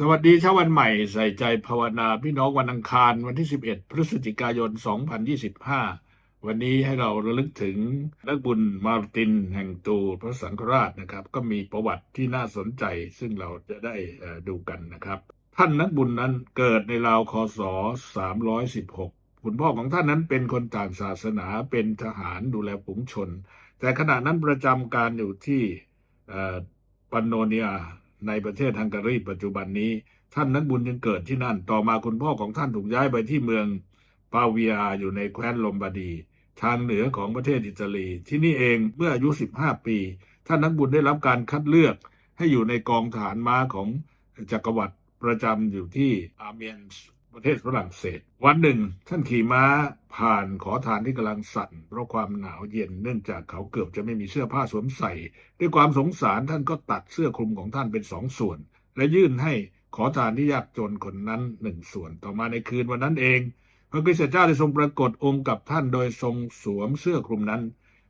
สวัสดีเช้าวันใหม่ใส่ใจภาวนาพี่น้องวันอังคารวันที่ 11 พฤศจิกายน 2025 วันนี้ให้เราระลึกถึงนักบุญมาร์ตินแห่งตูพระสังฆราชนะครับ ก็มีประวัติที่น่าสนใจซึ่งเราจะได้ดูกันนะครับ ท่านนักบุญนั้นเกิดในราวคศ 316 คุณพ่อของท่านนั้นเป็นคนต่างศาสนาเป็นทหารดูแลฝูงชน แต่ขณะนั้นประจำการอยู่ที่ปันโนเนีย ในประเทศฮังการีปัจจุบันนี้ ท่านนักบุญยังเกิดที่นั่น ต่อมาคุณพ่อของท่านถูกย้ายไปที่เมืองปาเวียอยู่ในแคว้นลอมบารดี ทางเหนือของประเทศอิตาลีที่นี่เองเมื่ออายุ 15 ปี ท่านนักบุญได้รับการคัดเลือกให้อยู่ในกองทหารม้าของจักรวรรดิประจำอยู่ที่อาเมียนส์ ประเทศฝรั่งเศส วันหนึ่ง ท่านขี่ม้าผ่านขอทานที่กำลังสั่น เพราะความหนาวเย็นเนื่องจากเขาเกือบจะไม่มีเสื้อผ้าสวมใส่ ด้วยความสงสารท่านก็ตัดเสื้อคลุมของท่านเป็นสองส่วน และยื่นให้ขอทานที่ยากจนคนนั้นหนึ่งส่วน ต่อมาในคืนวันนั้นเอง พระคริสตเจ้าได้ทรงปรากฏองค์กับท่านโดยทรงสวมเสื้อคลุมนั้น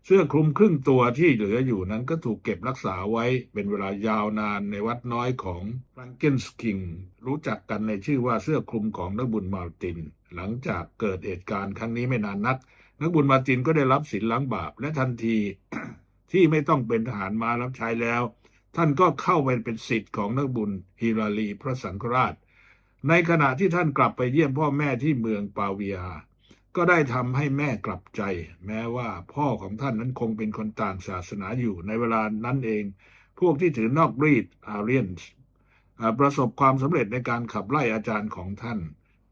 เสื้อคลุมครึ่งตัวที่เหลืออยู่นั้นก็ถูกเก็บรักษาไว้เป็นเวลายาวนานในวัดน้อยของฟรังเกนสกิงรู้จักกันในชื่อว่าเสื้อคลุมของนักบุญมาร์ติน หลังจากเกิดเหตุการณ์ครั้งนี้ไม่นานนัก นักบุญมาร์ตินก็ได้รับศีลล้างบาปและทันทีที่ไม่ต้องเป็นทหารมารับใช้แล้ว ท่านก็เข้าไปเป็นศิษย์ของนักบุญฮิลาลีพระสังฆราช ในขณะที่ท่านกลับไปเยี่ยมพ่อแม่ที่เมืองปาเวีย ก็ได้ทำให้แม่กลับใจ แม้ว่าพ่อของท่านนั้นคงเป็นคนต่างศาสนาอยู่ในเวลานั้นเอง พวกที่ถือนอกรีดอาเรียนประสบความสำเร็จในการขับไล่อาจารย์ของท่าน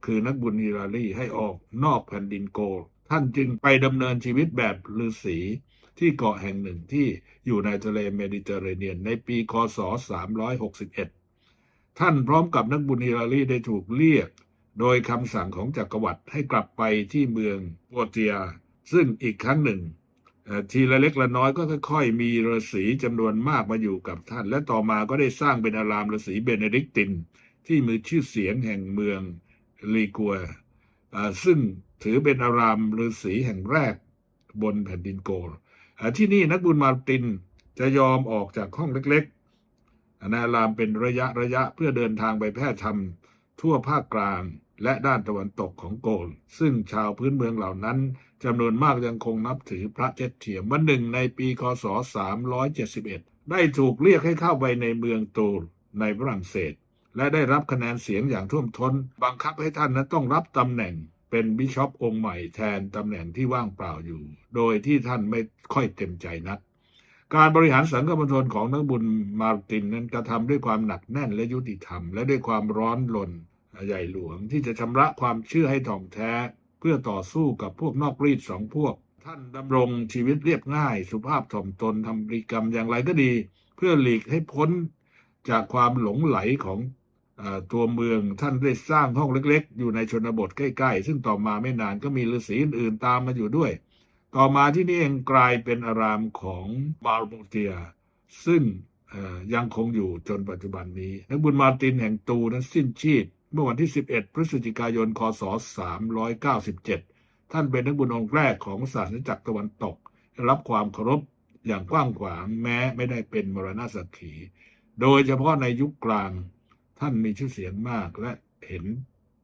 คือนักบุญฮิลาลีให้ออกนอกแผ่นดินโกลท่านจึงไปดำเนินชีวิตแบบฤาษีที่เกาะแห่งหนึ่งที่อยู่ในทะเลเมดิเตอร์เรเนียน ในปีคศ 361 ท่านพร้อมกับนักบุญฮิลาลีได้ถูกเรียก โดยคำสั่งของจักรวรรดิให้กลับไปที่เมืองโปเตีย ซึ่งอีกครั้งหนึ่ง ทีละเล็กละน้อยก็ค่อย ๆ มีฤาษีจำนวนมากมาอยู่กับท่าน และต่อมาก็ได้สร้างเป็นอารามฤาษีเบเนดิกติน ที่มีชื่อเสียงแห่งเมืองลีกัวซึ่งถือเป็นอารามฤาษีแห่งแรกบนแผ่นดินโกลที่นี่นักบุญมาตินจะยอมออกจากห้องเล็กๆในอารามเป็นระยะระยะเพื่อเดินทางไปแพร่ธรรมทั่วภาคกลาง และด้านตะวันตกของโกล ซึ่งชาวพื้นเมืองเหล่านั้นจำนวนมากยังคงนับถือพระเจ็ดเทียมวันหนึ่งในปีคศ 371 ได้ถูกเรียกให้เข้าไปในเมืองตูลในฝรั่งเศส และได้รับคะแนนเสียงอย่างท่วมท้น บังคับให้ท่านนั้นต้องรับตำแหน่งเป็นบิชอปองค์ใหม่แทนตำแหน่งที่ว่างเปล่าอยู่ โดยที่ท่านไม่ค่อยเต็มใจนัก การบริหารสังฆมณฑลของนักบุญมาร์ตินนั้นกระทำด้วยความหนักแน่นและยุติธรรม และด้วยความร้อนรน ใหญ่หลวงที่จะชำระความเชื่อให้ถ่องแท้ เพื่อต่อสู้กับพวกนอกรีดสองพวก ท่านดำรงชีวิตเรียบง่าย สุภาพถ่อมตนทำบริกรรมอย่างไรก็ดี เพื่อหลีกให้พ้นจากความหลงไหลของอตัวเมืองท่านได้สร้างห้องเล็กๆ อยู่ในชนบทใกล้ๆ ซึ่งต่อมาไม่นานก็มีฤาษีอื่นๆตามมาอยู่ด้วย ต่อมาที่นี่เองกลายเป็นอารามของมาร์โมเตีย ซึ่งยังคงอยู่จนปัจจุบันนี้ นักบุญมาตินแห่งตูนั้นสิ้นชีพ มื่อวันที่ 11 พฤศจิกายน คศ 397 ท่านเป็นนักบุญองค์แรกของศาสนาจักรตะวันตก รับความเคารพอย่างกว้างขวางแม้ไม่ได้เป็นมรณะสักขี โดยเฉพาะในยุคกลางท่านมีชื่อเสียงมากและเห็น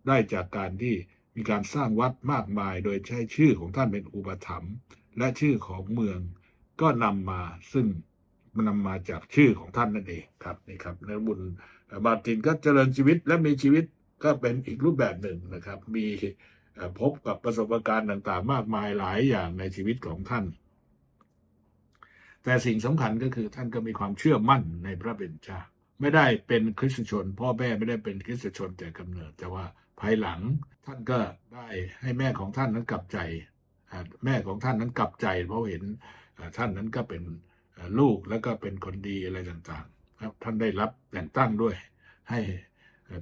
ได้จากการที่มีการสร้างวัดมากมาย โดยใช้ชื่อของท่านเป็นอุปถัมภ์และชื่อของเมืองก็นำมาซึ่งมันนำมาจากชื่อของท่านนั่นเองครับนี่ครับนักบุญมาตินก็เจริญชีวิตและมีชีวิต ก็เป็นอีกรูปแบบหนึ่งนะครับ มีพบกับประสบการณ์ต่างๆ มากมายหลายอย่างในชีวิตของท่าน แต่สิ่งสำคัญก็คือท่านก็มีความเชื่อมั่นในพระเป็นเจ้าไม่ได้เป็นคริสตชน พ่อแม่ไม่ได้เป็นคริสตชนแต่กำเนิด แต่ว่าภายหลังท่านก็ได้ให้แม่ของท่านนั้นกลับใจ แม่ของท่านนั้นกลับใจ เพราะเห็นท่านนั้นก็เป็นลูกแล้วก็เป็นคนดีอะไรต่างๆครับท่านได้รับแต่งตั้งด้วยให้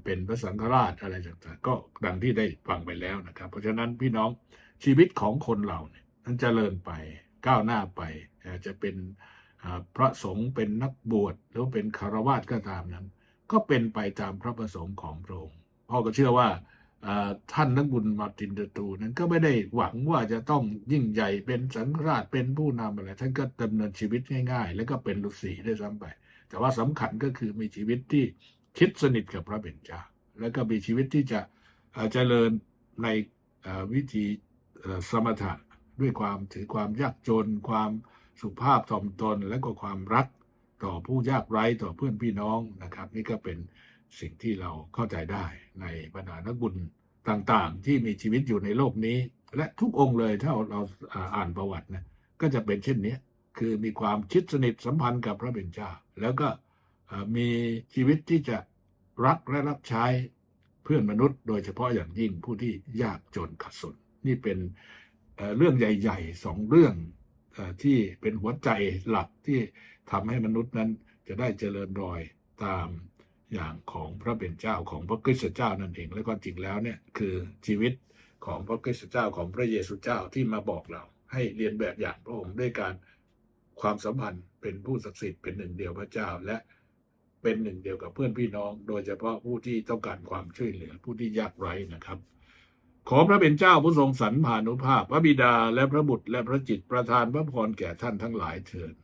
เป็นพระสังฆราชอะไรต่างๆก็ดังที่ได้ฟังไปแล้วนะครับ เพราะฉะนั้นพี่น้องชีวิตของคนเราเนี่ยนั้นเจริญไปก้าวหน้าไปอาจจะเป็นพระสงฆ์เป็นนักบวชหรือเป็นคารวาสก็ตามนั้น ก็เป็นไปตามพระประสงค์ของพระองค์พ่อก็เชื่อว่าท่านนักบุญมาตินเดตูนั้นก็ไม่ได้หวังว่าจะต้องยิ่งใหญ่เป็นสังฆราชเป็นผู้นำอะไร ท่านก็ดำเนินชีวิตง่าย ๆ แล้วก็เป็นฤาษีได้ซ้ำไป แต่ว่าสำคัญก็คือมีชีวิตที่ คิดสนิทกับพระเป็นเจ้าแล้วก็มีชีวิตที่จะเอ่อเจริญในวิธีสมถะด้วยความถือความยากจน ความสุภาพถ่อมตน และก็ความรักต่อผู้ยากไร้ต่อเพื่อนพี่น้องนะครับ นี่ก็เป็นสิ่งที่เราเข้าใจได้ในบรรดานักบุญต่างๆ ที่มีชีวิตอยู่ในโลกนี้ และทุกองค์เลยถ้าเราอ่านประวัตินะก็จะเป็นเช่นนี้คือมีความชิดสนิทสัมพันธ์กับพระเป็นเจ้าแล้วก็ มีชีวิตที่จะรักและรับใช้เพื่อนมนุษย์ โดยเฉพาะอย่างยิ่งผู้ที่ยากจนขัดสน นี่เป็นเรื่องใหญ่ๆสองเรื่องอที่เป็นหัวใจหลักที่ทำให้มนุษย์นั้นจะได้เจริญรอยตามอย่างของพระเป็นเจ้าของพระคริสตเจ้านั่นเอง และก็จริงแล้วเนี่ยคือชีวิตของพระคริสตเจ้าของพระเยซูเจ้าที่มาบอกเรา ให้เรียนแบบอย่างพระองค์ด้วยการความสัมพันธ์เป็นผู้ศักดิ์สิทธิ์เป็นหนึ่งเดียวพระเจ้าและ เป็นหนึ่งเดียวกับเพื่อนพี่น้อง โดยเฉพาะผู้ที่ต้องการความช่วยเหลือผู้ที่ยากไร้นะครับ ขอพระเป็นเจ้าผู้ทรงสรรพานุภาพ พระบิดาและพระบุตรและพระจิตประทานพระพรแก่ท่านทั้งหลายเถิด